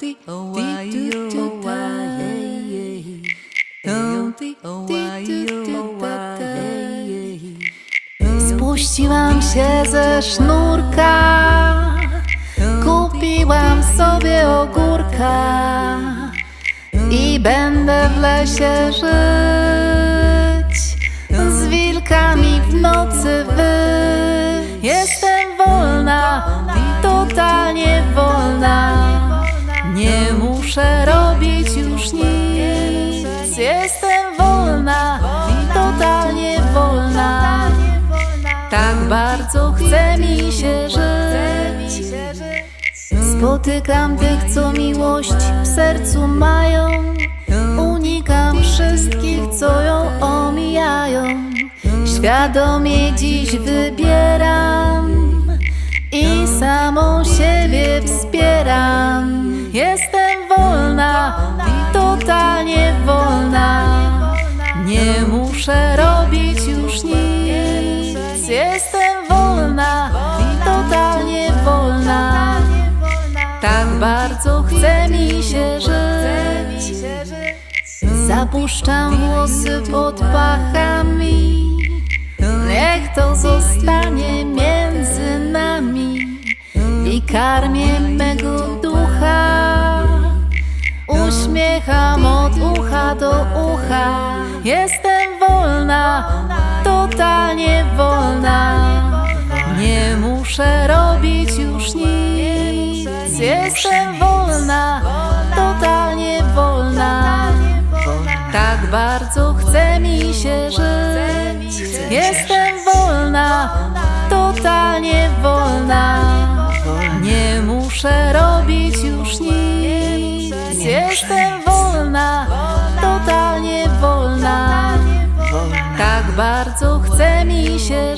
why Spuściłam się ze sznurka. Kupiłam sobie ogórka. I będę w lesie żyć. Z wilkami w nocy wyć. Jestem Jestem wolna, totalnie wolna. Tak bardzo chce mi się żyć. Spotykam tych, co miłość w sercu mają. Unikam wszystkich, co ją omijają. Świadomie dziś wybieram muszę robić już nic. Jestem wolna, totalnie wolna. Tak bardzo chce mi się żyć. Zapuszczam włosy pod pachami. Niech to zostanie między nami I karmię mego ducha. Uśmiecham od ucha do ucha. Jestem muszę robić już nic. Jestem wolna, totalnie wolna. Tak bardzo chce mi się żyć. Jestem wolna, totalnie wolna. Nie muszę robić już nic. Jestem wolna, totalnie wolna. Tak bardzo chce mi się